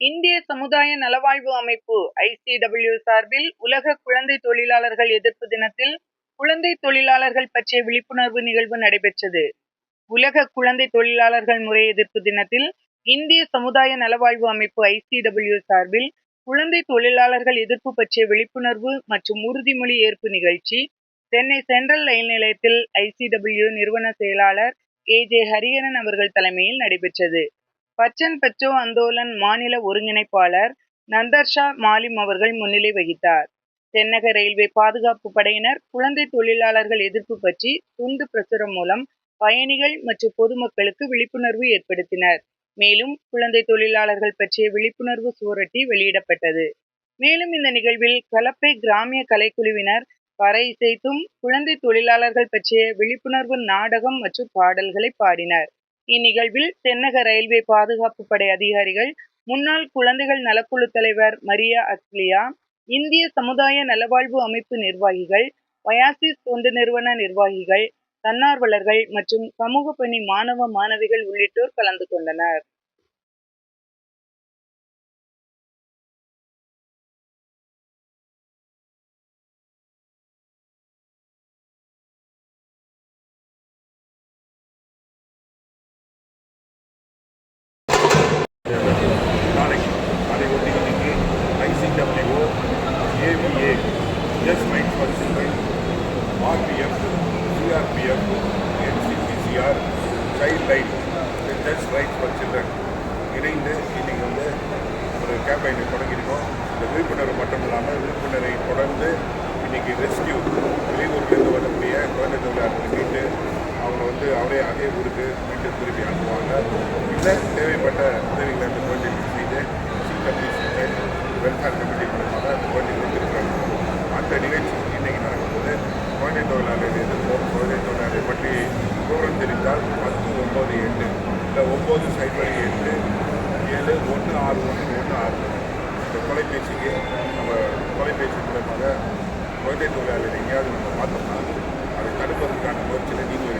இந்திய சமுதாய நலவாழ்வு அமைப்பு ஐசிடபிள்யூ சார்பில் உலக குழந்தை தொழிலாளர்கள் எதிர்ப்பு தினத்தில் குழந்தை தொழிலாளர்கள் பற்றிய விழிப்புணர்வு நிகழ்வு நடைபெற்றது. உலக குழந்தை தொழிலாளர்கள் முறை எதிர்ப்பு தினத்தில் இந்திய சமுதாய நலவாழ்வு அமைப்பு ஐசிடபிள்யூ சார்பில் குழந்தை தொழிலாளர்கள் எதிர்ப்பு பற்றிய விழிப்புணர்வு மற்றும் உறுதிமொழி ஏற்பு நிகழ்ச்சி சென்னை சென்ட்ரல் ரயில் நிலையத்தில் ஐசிடபிள்யூ நிறுவன செயலாளர் ஏ ஜே ஹரிஹரன் அவர்கள் தலைமையில் நடைபெற்றது. பச்சன் பச்சோ அந்தோலன் மாநில ஒருங்கிணைப்பாளர் நந்தர்ஷா மாலிம் அவர்கள் முன்னிலை வகித்தார். தென்னக ரயில்வே பாதுகாப்பு படையினர் குழந்தை தொழிலாளர்கள் எதிர்ப்பு பற்றி துண்டு பிரசுரம் மூலம் பயணிகள் மற்றும் பொதுமக்களுக்கு விழிப்புணர்வு ஏற்படுத்தினர். மேலும் குழந்தை தொழிலாளர்கள் பற்றிய விழிப்புணர்வு சுவரொட்டி வெளியிடப்பட்டது. மேலும் இந்த நிகழ்வில் கலப்பை கிராமிய கலைக்குழுவினர் பறை இசைத்தும் குழந்தை தொழிலாளர்கள் பற்றிய விழிப்புணர்வு நாடகம் மற்றும் பாடல்களை பாடினர். இந்நிகழ்வில் தென்னக ரயில்வே பாதுகாப்பு படை அதிகாரிகள் முன்னாள் குழந்தைகள் நலக்குழு தலைவர் மரியா அஸ்லியா இந்திய சமுதாய நலவாழ்வு அமைப்பு நிர்வாகிகள் வயாசிஸ் தொண்டு நிறுவன நிர்வாகிகள் தன்னார்வலர்கள் மற்றும் சமூக பணி மாணவ மாணவிகள் உள்ளிட்டோர் கலந்து கொண்டனர். AVA S right first mind RPF CRPF NCPCR child line just right for children இணைந்து இன்றைக்கி வந்து ஒரு கேம்பெயினை தொடங்கியிருக்கோம். இந்த விழிப்புணர்வு மட்டும் இல்லாமல் விழிப்புணர்வை தொடர்ந்து இன்னைக்கு ரெஸ்கியூ வெளியூர்லேருந்து வரக்கூடிய குழந்தை தொழிலாளர்கள் மீட்டு அவங்க வந்து அவரே அதே ஊருக்கு மீட்டு திருப்பி அனுப்புவாங்க. இல்லை தேவைப்பட்ட உதவிகளை அந்த குழந்தைகள் செய்து சிடபிள்யூசி வெல்ஃபேர் கமிட்டி மூலமாக அந்த குழந்தைகளை திருப்பி அனுப்புவோம் அந்த நிகழ்ச்சி இன்னைக்கு குழந்தை தொழிலாளர்கள் எதிர்ப்போம் குழந்தை தொழிலாளரை பற்றி விவரம் தெரிந்தால் பத்து ஒம்பது எட்டு இல்லை ஒம்பது சைபர் எட்டு ஏழு ஒன்று ஆறு ஒன்று ஒன்று ஆறு. இந்த தொலைபேசிக்கு நம்ம தொலைபேசி மூலமாக குழந்தை தொழிலாளர் எங்கேயாவது நம்ம பார்த்தோம்னா அதை தடுப்பதற்கான முயற்சியில் நீங்கள்